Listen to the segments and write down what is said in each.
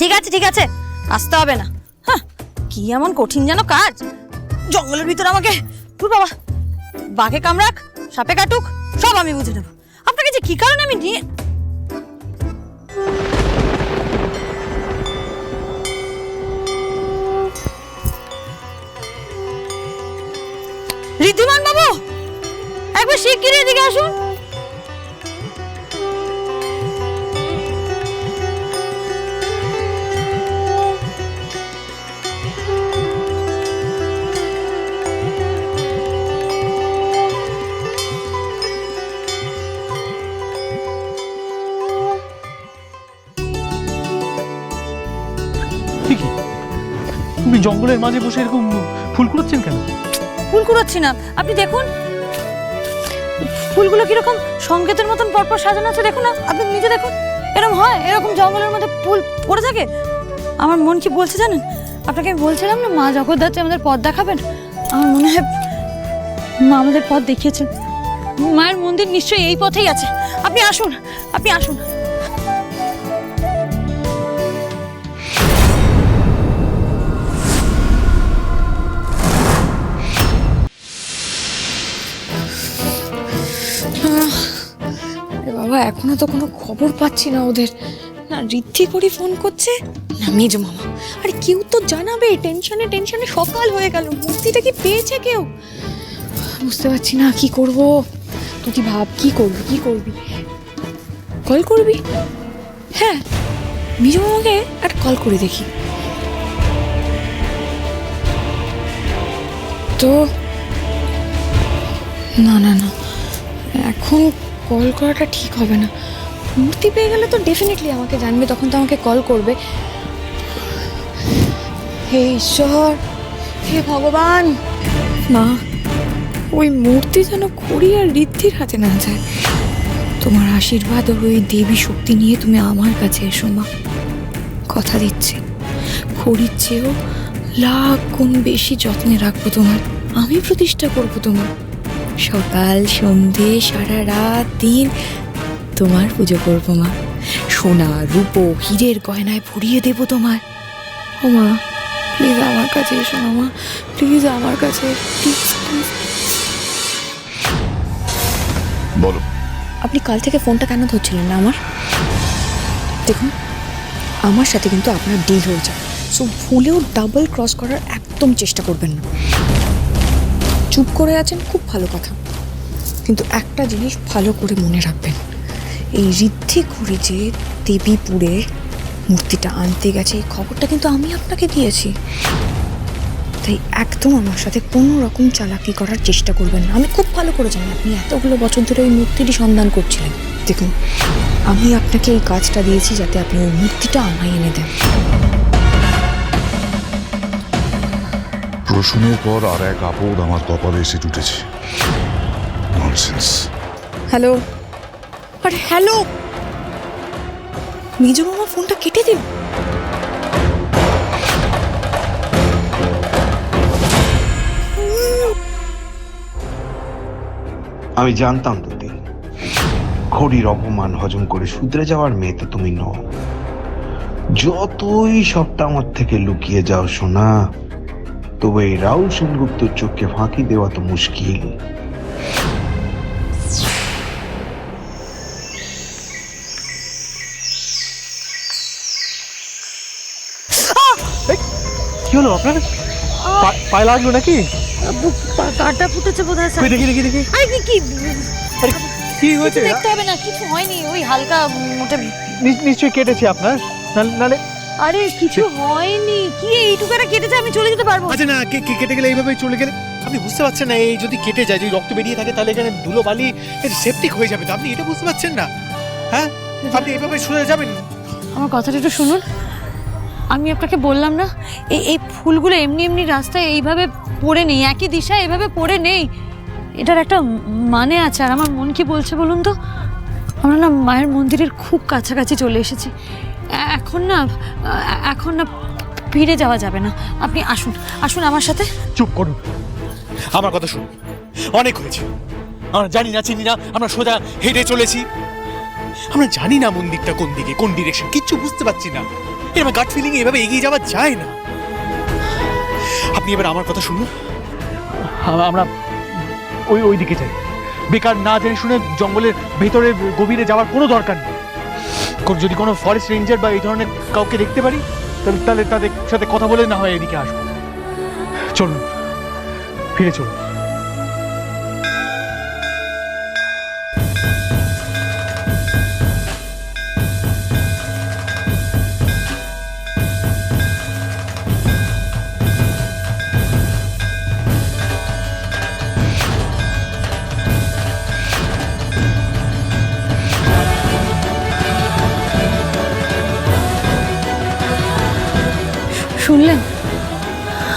ঠিক আছে ঠিক আছে। আসতে হবে না। কি এমন কঠিন যেন কাজ। জঙ্গলের ভিতরে আমাকে বাবা। বাঘে কামড়াক, সাপে কাটুক, সব আমি বুঝে নেব। আপনাকে যে কি কারণে আমি নিয়ে ঋদ্ধিমান বাবু, একবার শিগগিরই এদিকে আসুন। তুমি জঙ্গলের মাঝে বসে এরকম ফুল কুড়োচ্ছেন কেন? ফুল কুড়োচ্ছি না। আপনি দেখুন। ফুলগুলো কীরকম সংকেতের মতন পরপর সাজানো আছে, দেখুন না। আপনি নিজে দেখুন। এরকম হয়? এরকম জঙ্গলের মধ্যে ফুল পড়ে থাকে? আমার মন কি বলছে জানেন? আপনাকে আমি বলছিলাম না, মা জগদ্ধাত্রী আমাদের পথ দেখাবেন? আমার মনে হয় মা আমাদের পথ দেখিয়েছেন। মায়ের মন্দির নিশ্চয়ই এই পথেই আছে। আপনি আসুন আপনি আসুন। এখনও তো কোনো খবর পাচ্ছি না ওদের। না ঋদ্ধি করে ফোন করছে, না মেজ মামা। আরে কেউ তো জানাবে, টেনশনে টেনশনে সকাল হয়ে গেল। মূর্তিটা কি পেয়েছে কেউ? বুঝতে পারছি না, কি করব? তুই কি ভাব, কি করবি কি করবি? কল করবি? হ্যাঁ মেজ মামাকে আর কল করে দেখি। তো, না না না, এখন কল করাটা ঠিক হবে না। মূর্তি পেয়ে গেলে তো ডেফিনেটলি আমাকে জানবে, তখন তো আমাকে কল করবে। হে ঈশ্বর, হে ভগবান! মা, ওই মূর্তি যেন খড়ি আর ঋদ্ধির হাতে না যায়। তোমার আশীর্বাদ ও ওই দেবী শক্তি নিয়ে তুমি আমার কাছে এসো, মা। কথা দিচ্ছি। খড়ির চেয়েও লাখ গুণ বেশি যত্নে রাখব তোমার। আমি প্রতিষ্ঠা করব তোমার। সকাল সন্ধে সারা রাত দিন তোমার পুজো করব মা। সোনা রূপো হীরের গয়নায় ভরিয়ে দেবো তোমার। ও মা প্লিজ আমার কাছে এসো না মা। প্লিজ আমার কাছে প্লিজ প্লিজ বলো। আপনি কাল থেকে ফোনটা কেন ধরছিলেন না আমার? দেখুন আমার সাথে কিন্তু আপনার ডিল হয়ে যায়। সো ভুলেও ডাবল ক্রস করার একদম চেষ্টা করবেন না। চুপ করে আছেন, খুব ভালো কথা। কিন্তু একটা জিনিস ভালো করে মনে রাখবেন। এই ঋদ্ধি ঘুরে যে দেবীপুরে মূর্তিটা আনতে গেছে, এই খবরটা কিন্তু আমি আপনাকে দিয়েছি। তাই একদম আমার সাথে কোনো রকম চালাকি করার চেষ্টা করবেন না। আমি খুব ভালো করে জানি আপনি এতগুলো বছর ধরে ওই মূর্তিটি সন্ধান করছিলেন। দেখুন, আমি আপনাকে এই কাজটা দিয়েছি যাতে আপনি ওই মূর্তিটা আমায় এনে দেন। প্রশ্নের পর আর এক আপদ আমার কপালে এসে জুটেছে। Nonsense hello? আরে হ্যালো! মেজো মামা ফোনটা কেটে দিন। আমি জানতাম তোতে খড়ির অপমান হজম করে শুধরে যাওয়ার মেয়ে তো তুমি নও। যতই সবটা আমার থেকে লুকিয়ে যাও সোনা তবু এই রাহুল সেনগুপ্তর চোখকে ফাঁকি দেওয়া তো মুশকিল কি হলো আপনার পা- পায়ে লাগল নাকি কাটা ফুটেছে বোধ হয় কই দেখি দেখি দেখি আরে কি কি আরে কি হয়েছে কিছু দেখতে হবে না কিছু হয়নি ওই হালকা মোটে নি- নিশ্চয়ই কেটেছে আপনার নালে- নালে আরে কিছু হয়নি। কি এইটুকু একটা কেটেছে আমি চলে যেতে পারব? আচ্ছা না কে- কে- কেটে গেলে এইভাবে চলে গেলে? আপনি বুঝতে পারছেন না এই যদি কেটে যায় যদি রক্ত বেরিয়ে থাকে তাহলে এখানে ধুলো বালি সেপটিক হয়ে যাবে। তো আপনি এটা বুঝতে পারছেন না? হ্যাঁ? আপনি এইভাবে সরে যাবেন? আমার কথাটা একটু শুনুন। আমি আপনাকে বললাম না এই এই ফুলগুলো এমনি এমনি রাস্তায় এইভাবে পড়ে নেই একই দিশায় এভাবে পড়ে নেই। এটার একটা মানে আছে আর আমার মন কি বলছে বলুন তো? আমরা না মায়ের মন্দিরের খুব কাছাকাছি চলে এসেছি। এখন না এখন না ফিরে যাওয়া যাবে না। আপনি আসুন আসুন আমার সাথে। চুপ করুন। আমার কথা শুনুন। অনেক হয়েছে। আমরা জানি না চিনি না আমরা সোজা হেঁটে চলেছি। আমরা জানি না মন্দিরটা কোন দিকে কোন ডিরেকশন কিচ্ছু বুঝতে পারছি না। এরকম গাট ফিলিং এভাবে এগিয়ে যাওয়া যায় না। আপনি এবার আমার কথা শুনুন। আমরা ওই ওই দিকে যাই। বেকার না জেনে শুনে জঙ্গলের ভেতরে গভীরে যাওয়ার কোনো দরকার নেই। যদি কোনো ফরেস্ট রেঞ্জার বা এই ধরনের কাউকে দেখতে পারি, তাহলে তাহলে তাদের সাথে কথা বলে না হয় এদিকে আসব। চলুন, ফিরে চলুন।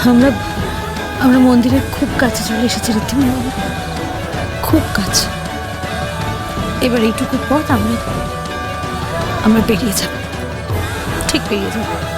আমরা আমরা মন্দিরের খুব কাছে চলে এসেছি বাবু খুব কাছে। এবার এইটুকু পথ আমরা আমরা বেরিয়ে যাব। ঠিক বেরিয়ে যাব।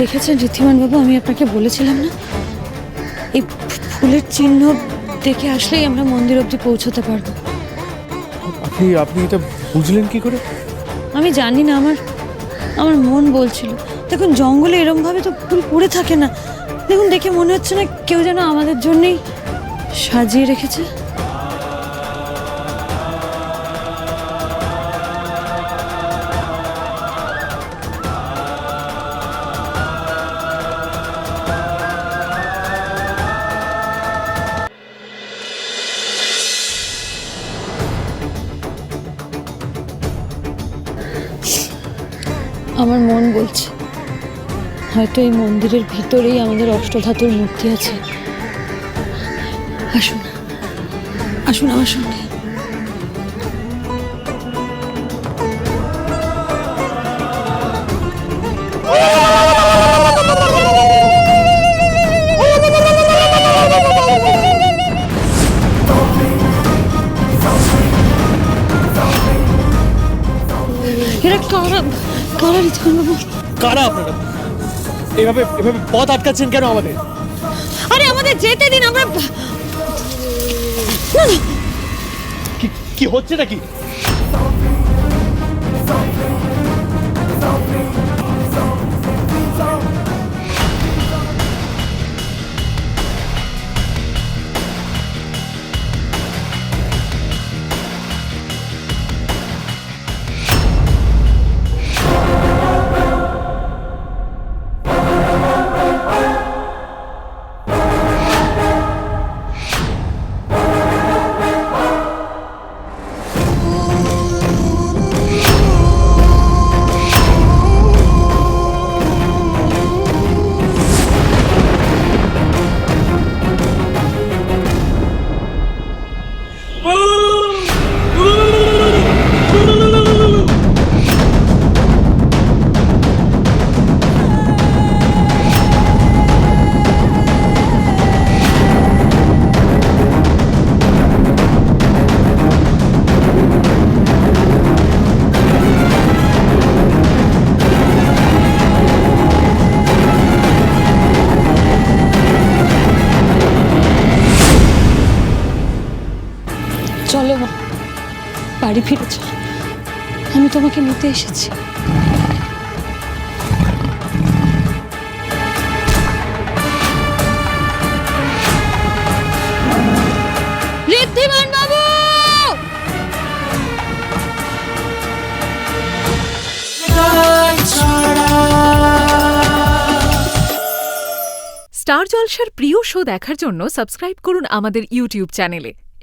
দেখেছেন ঋদ্ধিমান বাবু আমি আপনাকে বলেছিলাম না? এই ফুলের চিহ্ন দেখে আসলেই আমরা মন্দির অবধি পৌঁছতে পারব। আপনি আপনি এটা বুঝলেন কি করে? আমি জানি না আমার আমার মন বলছিল। দেখুন জঙ্গলে এরমভাবে তো ফুল পড়ে থাকে না। দেখুন দেখে মনে হচ্ছে না কেউ যেন আমাদের জন্যই সাজিয়ে রেখেছে। হয়তো এই মন্দিরের ভিতরেই আমাদের অষ্টধাতুর মূর্তি আছে। আসুন আসুন আমার সঙ্গে। এরা কারা? আপনারা? এভাবে এভাবে পথ আটকাচ্ছেন কেন আমাদের? আরে আমাদের যেতে দিন আমরা কি কি হচ্ছে নাকি বাড়ি ফিরে আমি তোমাকে নিতে এসেছি। স্টার জলসার প্রিয় শো দেখার জন্য সাবস্ক্রাইব করুন আমাদের ইউটিউব চ্যানেলে।